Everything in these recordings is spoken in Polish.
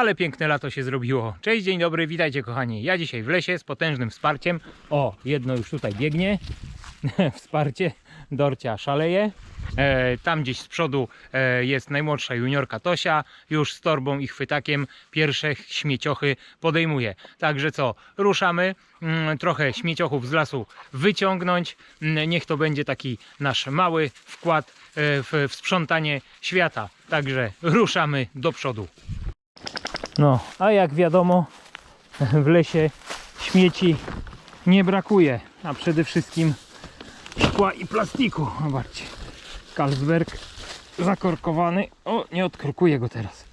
ale piękne lato się zrobiło. Cześć, dzień dobry, witajcie kochani. Ja dzisiaj w lesie z potężnym wsparciem. O, jedno już tutaj biegnie. Wsparcie Dorcia szaleje. E, tam gdzieś z przodu e, jest najmłodsza juniorka Tosia, już z torbą i chwytakiem pierwsze śmieciochy podejmuje. Także co, ruszamy, mm, trochę śmieciochów z lasu wyciągnąć. Mm, Niech to będzie taki nasz mały wkład e, w, w sprzątanie świata. Także ruszamy do przodu. No, a jak wiadomo, w lesie śmieci nie brakuje, a przede wszystkim szkła i plastiku. Zobaczcie, Carlsberg zakorkowany. O, nie odkorkuję go teraz.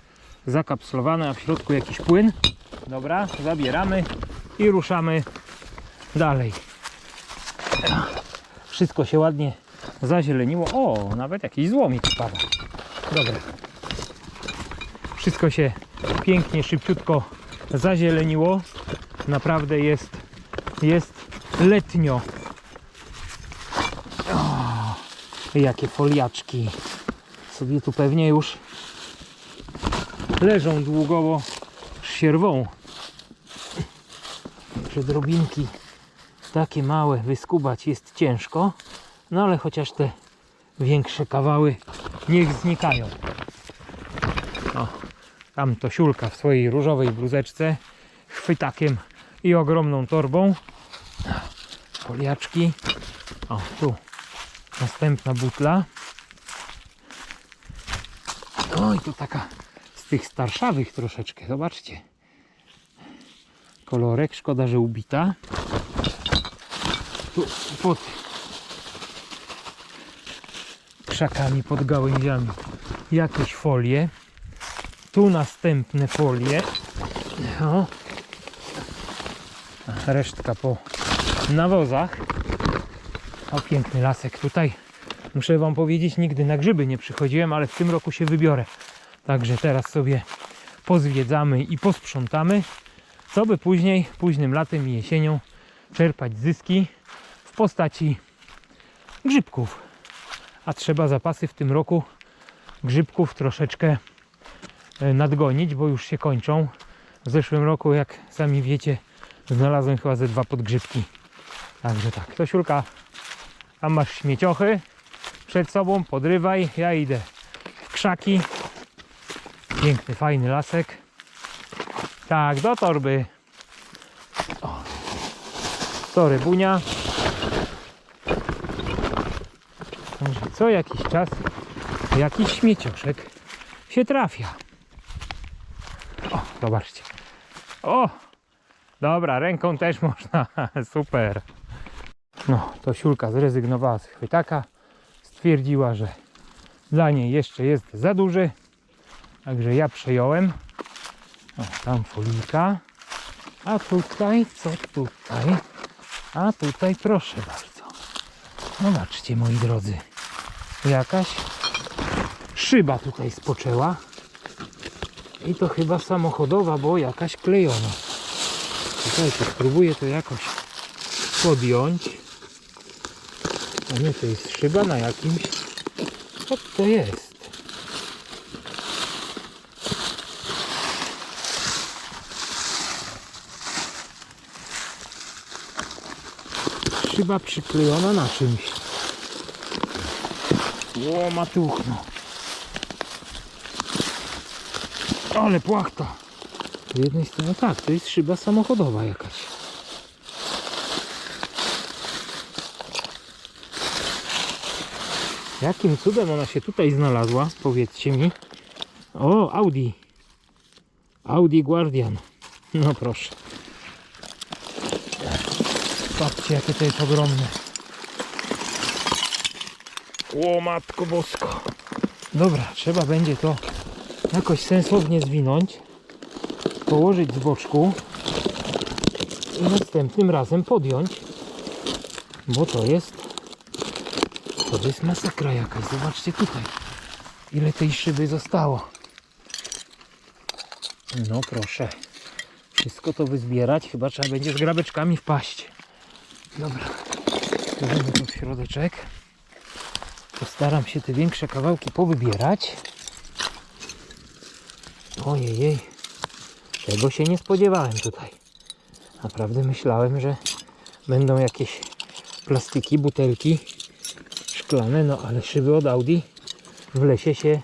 Zakapslowany, a w środku jakiś płyn. Dobra, zabieramy i ruszamy dalej. Wszystko się ładnie zazieleniło. O, nawet jakiś złomik spada. Dobra. Wszystko się pięknie, szybciutko zazieleniło. Naprawdę jest, jest letnio. O, jakie foliaczki. Sobie tu pewnie już leżą długowo się rwą. Że drobinki takie małe wyskubać jest ciężko, no ale chociaż te większe kawały niech znikają. Tam to siulka w swojej różowej bluzeczce, chwytakiem i ogromną torbą. Foliaczki. O, tu następna butla. No i tu taka z tych starszawych troszeczkę, zobaczcie. Kolorek, szkoda, że ubita. Tu pod krzakami, pod gałęziami jakieś folie. Tu następne folie. O. A Resztka po nawozach. O, piękny lasek tutaj. Muszę Wam powiedzieć, nigdy na grzyby nie przychodziłem, ale w tym roku się wybiorę. Także teraz sobie pozwiedzamy i posprzątamy, co by później, późnym latem i jesienią czerpać zyski w postaci grzybków. A trzeba zapasy w tym roku grzybków troszeczkę nadgonić, bo już się kończą. W zeszłym roku, jak sami wiecie, znalazłem chyba ze dwa podgrzybki. Także tak, Tosiulka, tam masz śmieciochy przed sobą, podrywaj, ja idę w krzaki. Piękny, fajny lasek. Tak, do torby. O. Tory bunia. Także co jakiś czas jakiś śmiecioszek się trafia. Zobaczcie. O! Dobra, ręką też można. Super. No, to siulka zrezygnowała z chwytaka. Stwierdziła, że dla niej jeszcze jest za duży. Także ja przejąłem. O, tam folika. A tutaj, co tutaj? A tutaj, proszę bardzo. Zobaczcie, moi drodzy. Jakaś szyba tutaj spoczęła. I to chyba samochodowa, bo jakaś klejona. Czekajcie, spróbuję to jakoś podjąć. A nie, to jest szyba na jakimś... Co to jest? Szyba przyklejona na czymś. O, matuchno. Ale płachta. Z jednej strony tak, to jest szyba samochodowa jakaś. Jakim cudem ona się tutaj znalazła? Powiedzcie mi. O, Audi. Audi Guardian. No proszę. Patrzcie, jakie to jest ogromne. O, matko bosko. Dobra, trzeba będzie to jakoś sensownie zwinąć, położyć z boczku i następnym razem podjąć, bo to jest to jest masakra jakaś. Zobaczcie tutaj, ile tej szyby zostało. No proszę, wszystko to wyzbierać, chyba trzeba będzie z grabeczkami wpaść. Dobra, bierzemy to w środeczek. Postaram się te większe kawałki powybierać. Ojej, Czego się nie spodziewałem tutaj. Naprawdę myślałem, że będą jakieś plastiki, butelki szklane, no ale szyby od Audi w lesie się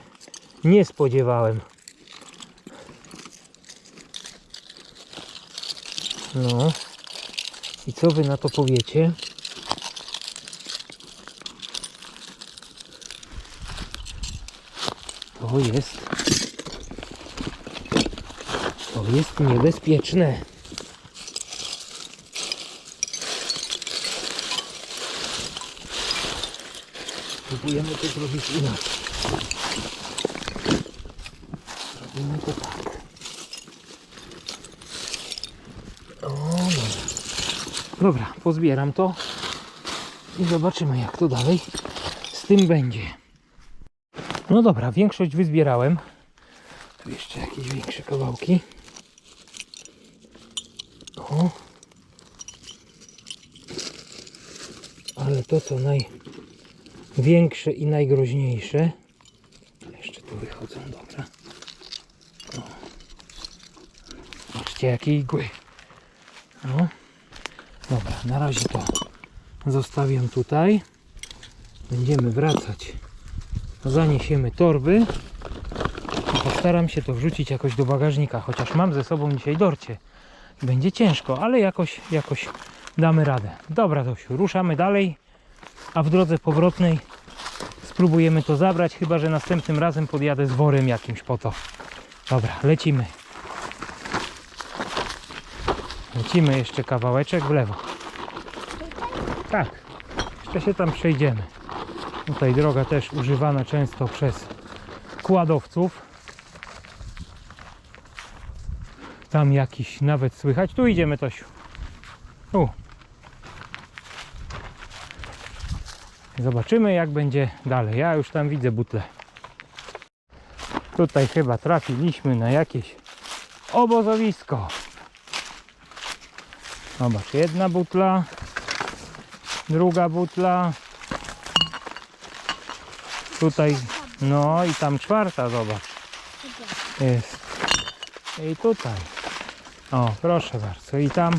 nie spodziewałem. No. I co wy na to powiecie? To jest. Jest niebezpieczne. Próbujemy to zrobić inaczej. Robimy to tak. O, dobra. Dobra, pozbieram to i zobaczymy jak to dalej z tym będzie. No dobra, większość wyzbierałem. Tu jeszcze jakieś większe kawałki. O. Ale to co największe i najgroźniejsze. Jeszcze tu wychodzą, dobra. O. Zobaczcie jakie igły. No. Dobra, na razie to zostawiam tutaj. Będziemy wracać. Zaniesiemy torby. Postaram się to wrzucić jakoś do bagażnika, chociaż mam ze sobą dzisiaj dorcie. Będzie ciężko, ale jakoś, jakoś damy radę. Dobra, Dosiu, ruszamy dalej, a w drodze powrotnej spróbujemy to zabrać, chyba że następnym razem podjadę z worem jakimś po to. Dobra, lecimy. Lecimy jeszcze kawałeczek w lewo. Tak, jeszcze się tam przejdziemy. Tutaj droga też używana często przez kładowców. Tam jakiś nawet słychać. Tu idziemy, Tosiu. Tu. Zobaczymy jak będzie dalej. Ja już tam widzę butle. Tutaj chyba trafiliśmy na jakieś obozowisko. Zobacz, jedna butla, druga butla. Tutaj, no i tam czwarta, zobacz. Jest. I tutaj. O, proszę bardzo. I tam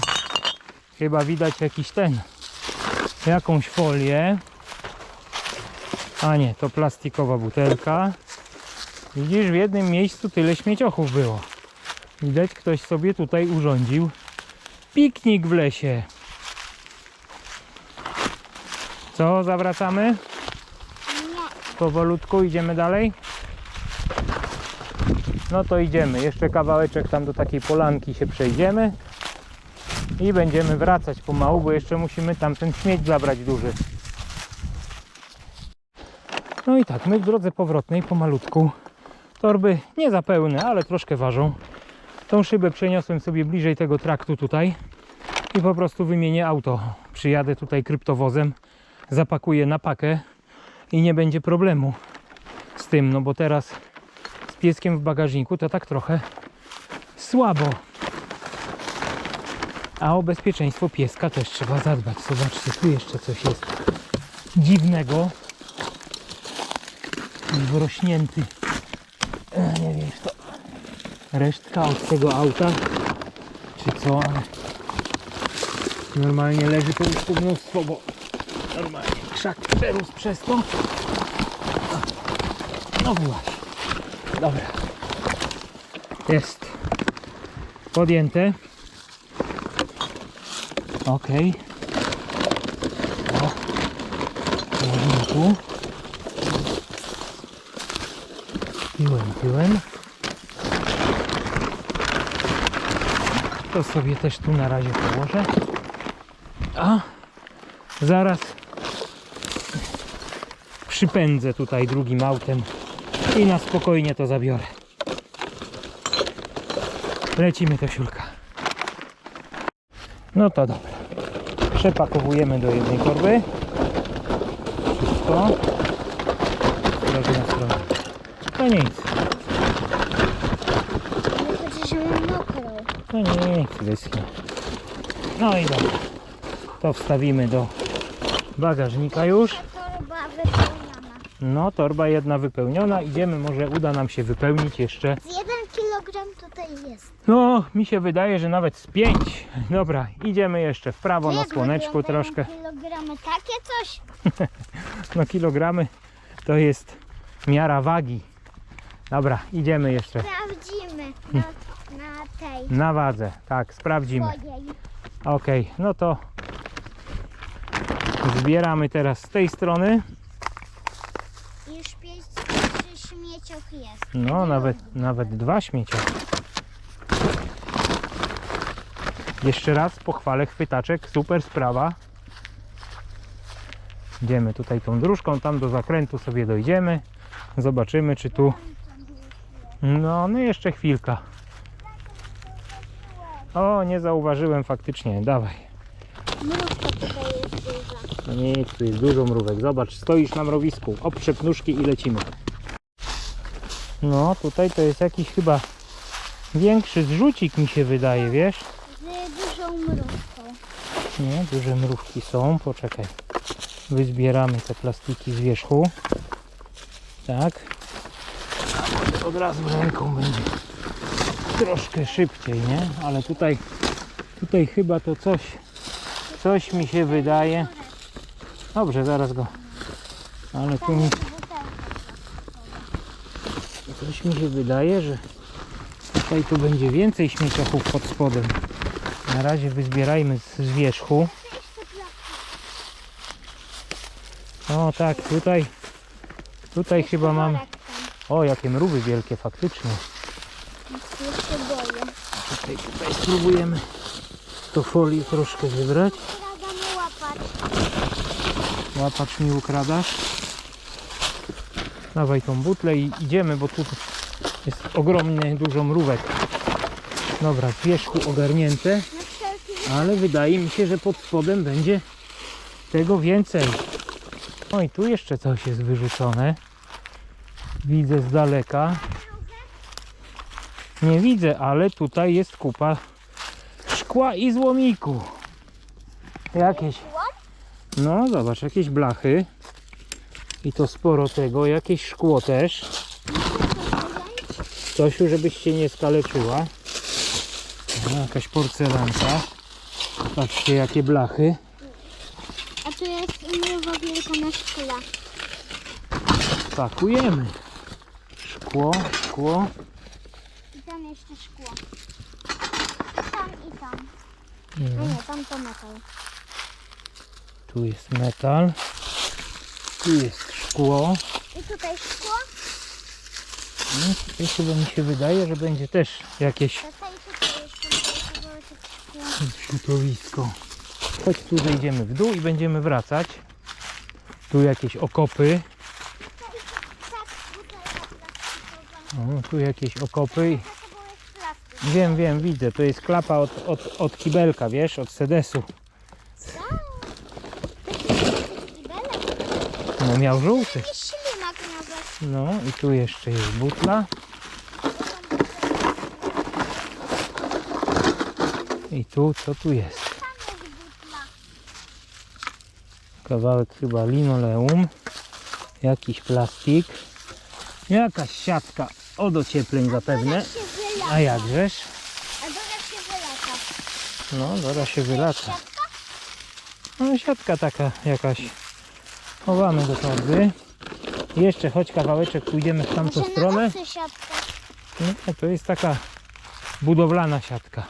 chyba widać jakiś ten, jakąś folię. A nie, to plastikowa butelka. Widzisz, w jednym miejscu tyle śmieciochów było. Widać, ktoś sobie tutaj urządził piknik w lesie. Co, zawracamy? Powolutku idziemy dalej. No to idziemy. Jeszcze kawałeczek tam do takiej polanki się przejdziemy. I będziemy wracać pomału, bo jeszcze musimy tamten śmieć zabrać duży. No i tak, my w drodze powrotnej pomalutku. Torby nie za pełne, ale troszkę ważą. Tą szybę przeniosłem sobie bliżej tego traktu tutaj i po prostu wymienię auto. Przyjadę tutaj kryptowozem, zapakuję na pakę i nie będzie problemu z tym, no bo teraz pieskiem w bagażniku to tak trochę słabo. A o bezpieczeństwo pieska też trzeba zadbać. Zobaczcie, tu jeszcze coś jest dziwnego. Wrośnięty. E, Nie wiem, to resztka od tego auta, czy co, ale normalnie leży to już tu mnóstwo, bo normalnie krzak przerósł przez to. No właśnie. Dobra. Jest. Podjęte. Ok. O. Położymy tu. Piłem, piłem. To sobie też tu na razie położę. A zaraz przypędzę tutaj drugim autem i na spokojnie to zabiorę. Lecimy to siulka. No to dobra. Przepakowujemy do jednej torby. Wszystko. Drogi na stronę. To nic. No niech wyschnie. No i dobra. To wstawimy do bagażnika już. No, torba jedna wypełniona. Idziemy, może uda nam się wypełnić jeszcze Z 1 kg to tutaj jest. No, mi się wydaje, że nawet z pięć. Dobra, idziemy jeszcze w prawo na Jak słoneczku wyglądają troszkę. Kilogramy takie coś? No kilogramy to jest miara wagi. Dobra, idziemy jeszcze Sprawdzimy na, na tej na wadze. Tak, sprawdzimy. swojej. Okej, no to zbieramy teraz z tej strony. Już pięć przy śmieciach jest. No, nawet, nawet dwa śmiecia. Jeszcze raz pochwalę chwytaczek, super sprawa. Idziemy tutaj tą dróżką, tam do zakrętu sobie dojdziemy. Zobaczymy, czy tu. No, no jeszcze chwilka. O, nie zauważyłem faktycznie. Dawaj. Mrówka tutaj jest duża. Nie, tu jest dużo mrówek. Zobacz, stoisz na mrowisku. Oprzep nóżki i lecimy. No, tutaj to jest jakiś chyba większy zrzucik mi się wydaje, wiesz? Z dużą mrówką. Nie, duże mrówki są. Poczekaj. Wyzbieramy te plastiki z wierzchu. Tak. Od razu ręką będzie troszkę szybciej, nie? Ale tutaj, tutaj chyba to coś, coś mi się wydaje. Dobrze, zaraz go. Ale tu mi coś mi się wydaje, że tutaj tu będzie więcej śmieciachów pod spodem. Na razie wyzbierajmy z, z wierzchu. O tak, tutaj, tutaj chyba mam... O, jakie mrówy wielkie faktycznie. Boję. Tutaj, tutaj spróbujemy to folię troszkę wybrać. Łapacz mi ukradasz. Dawaj tą butlę i idziemy, bo tu jest ogromnie dużo mrówek. Dobra, wierzchu ogarnięte, ale wydaje mi się, że pod spodem będzie tego więcej. O i tu jeszcze coś jest wyrzucone. Widzę z daleka. Nie widzę, ale tutaj jest kupa szkła i złomiku. Jakieś no zobacz, jakieś blachy. I to sporo tego, jakieś szkło też. Stosiu, żebyś się nie skaleczyła. No, jakaś porcelanka. Patrzcie jakie blachy. A tu jest mrówa wielka na szkle. Pakujemy. Szkło, szkło. I tam jeszcze szkło. Tam i tam. A No, nie, tam to metal. tu jest metal. Tu jest szkło. I tutaj szkło. No, tutaj chyba mi się wydaje, że będzie też jakieś. Środowisko. Chodź tu zejdziemy w dół i będziemy wracać. Tu jakieś okopy. O, tu jakieś okopy. i-. Wiem, wiem, widzę. To jest klapa od, od, od kibelka, wiesz, od sedesu. No miał żółty. Nie ślimak nawet. No i tu jeszcze jest butla. I tu, co tu jest? Tam jest butla. Kawałek chyba linoleum. Jakiś plastik. Jakaś siatka od ociepleń zapewne. Dora się wylata. A jakżeż? A Dora się wylata. No, Dora się wylata. Siatka? No, siatka taka jakaś. Chowamy do torby. Jeszcze choć kawałeczek pójdziemy w tamtą stronę. siatka. Nie, to jest taka budowlana siatka.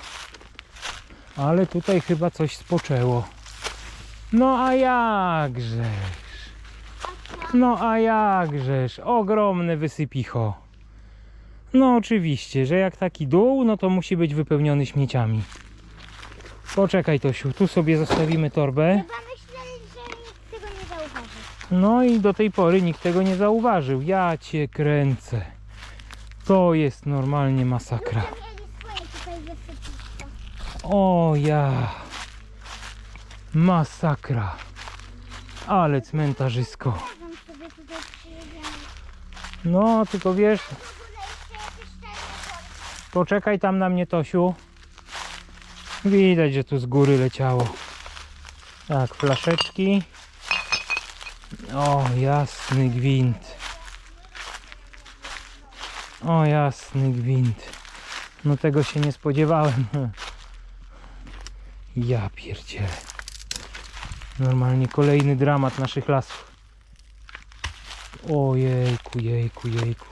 Ale tutaj chyba coś spoczęło. No a jakżeż. No a jakżeż. Ogromne wysypicho. No oczywiście, że jak taki dół, no to musi być wypełniony śmieciami. Poczekaj Tosiu, tu sobie zostawimy torbę. Chyba myśleli, że nikt tego nie zauważy. No i do tej pory nikt tego nie zauważył. Ja cię kręcę. To jest normalnie masakra. O ja. Masakra. Ale cmentarzysko. No, tylko wiesz, poczekaj tam na mnie, Tosiu. Widać, że tu z góry leciało. Tak, flaszeczki. O, jasny gwint. O, jasny gwint. No tego się nie spodziewałem. Ja pierdzielę. Normalnie kolejny dramat naszych lasów. Ojejku, jejku, jejku.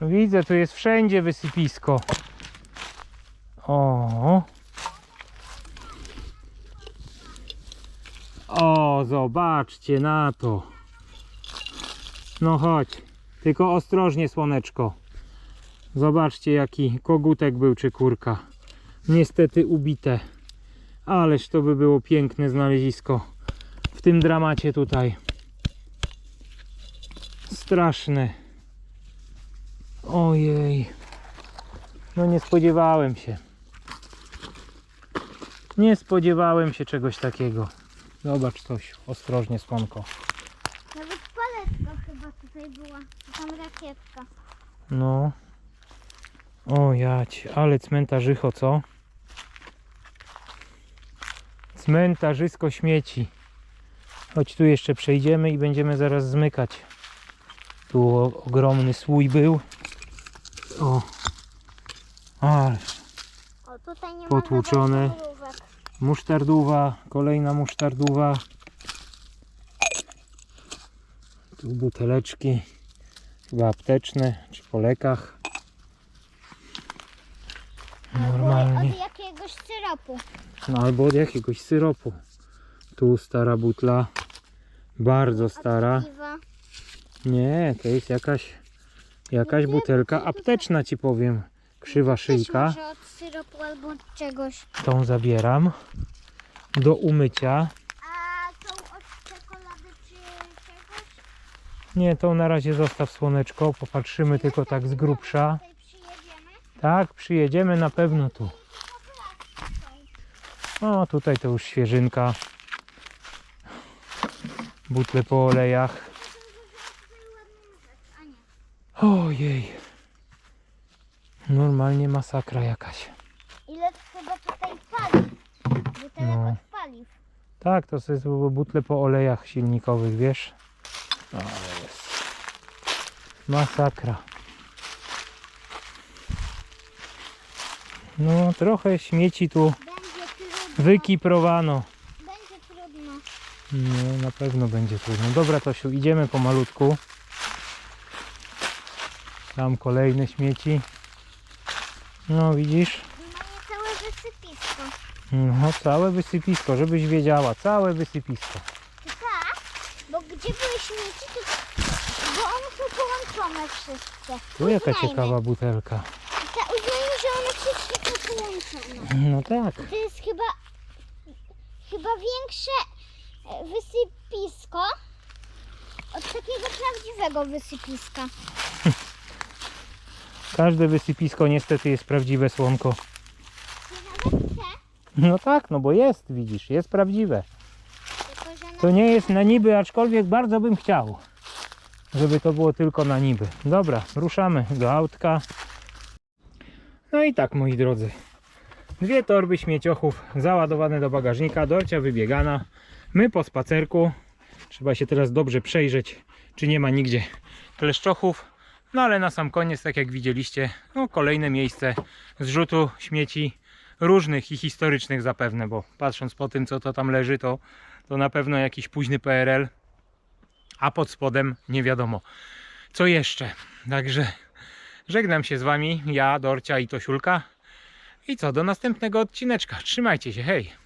Widzę, tu jest wszędzie wysypisko. O. Zobaczcie na to. No chodź. Tylko ostrożnie, słoneczko. Zobaczcie, jaki kogutek był czy kurka. Niestety ubite. Ależ to by było piękne znalezisko. W tym dramacie tutaj. Straszne. Ojej. No nie spodziewałem się. Nie spodziewałem się czegoś takiego. Zobacz coś. Ostrożnie, słonko. Nawet paletka chyba tutaj była. Tam rakietka. No. O jać, ale cmentarzycho, co? Cmentarzysko śmieci. Choć tu jeszcze przejdziemy i będziemy zaraz zmykać. Tu o- ogromny słój był. O. Ale O, tutaj nie Potłuczone. ma mrówek. Musztardowa, kolejna musztardowa. Tu buteleczki, chyba apteczne, czy po lekach. Normalnie. Od jakiegoś syropu. No albo od jakiegoś syropu. Tu stara butla. Bardzo stara. Nie, to jest jakaś jakaś butelka apteczna ci powiem. Krzywa Też szyjka. może od syropu albo od czegoś. Tą zabieram do umycia. A tą od czekolady czy czegoś? Nie, tą na razie zostaw słoneczko. Popatrzymy tylko tak z grubsza. Tutaj przyjedziemy. Tak, przyjedziemy na pewno tu. O, tutaj to już świeżynka. Butle po olejach. Ojej. Normalnie masakra jakaś. Ile chyba tutaj paliw? Butelek No. od paliw. Tak, to są było butle po olejach silnikowych, wiesz? Ale jest. Masakra. No, trochę śmieci tu Będzie trudno. wykiprowano. Będzie trudno. No, na pewno będzie trudno. Dobra, Tosiu, idziemy pomalutku. Tam kolejne śmieci. No, widzisz? Mamy całe wysypisko. No, całe wysypisko, żebyś wiedziała. Całe wysypisko. Tak, bo gdzie były śmieci, to bo one są połączone wszystkie. Tu jaka ciekawa butelka. Ta, uznajmy, że one wszystkie są połączone. No tak. To jest chyba, chyba większe e, wysypisko od takiego prawdziwego wysypiska. Każde wysypisko niestety jest prawdziwe słonko. No tak, no bo jest, widzisz, jest prawdziwe. To nie jest na niby, aczkolwiek bardzo bym chciał, żeby to było tylko na niby. Dobra, ruszamy do autka. No i tak, moi drodzy. Dwie torby śmieciochów załadowane do bagażnika, Dorcia wybiegana. My po spacerku. Trzeba się teraz dobrze przejrzeć, czy nie ma nigdzie kleszczochów. No ale na sam koniec, tak jak widzieliście, no kolejne miejsce zrzutu śmieci różnych i historycznych zapewne, bo patrząc po tym, co to tam leży, to to na pewno jakiś późny PRL, a pod spodem nie wiadomo. Co jeszcze? Także żegnam się z Wami, ja, Dorcia i Tosiulka. I co, do następnego odcineczka. Trzymajcie się, hej!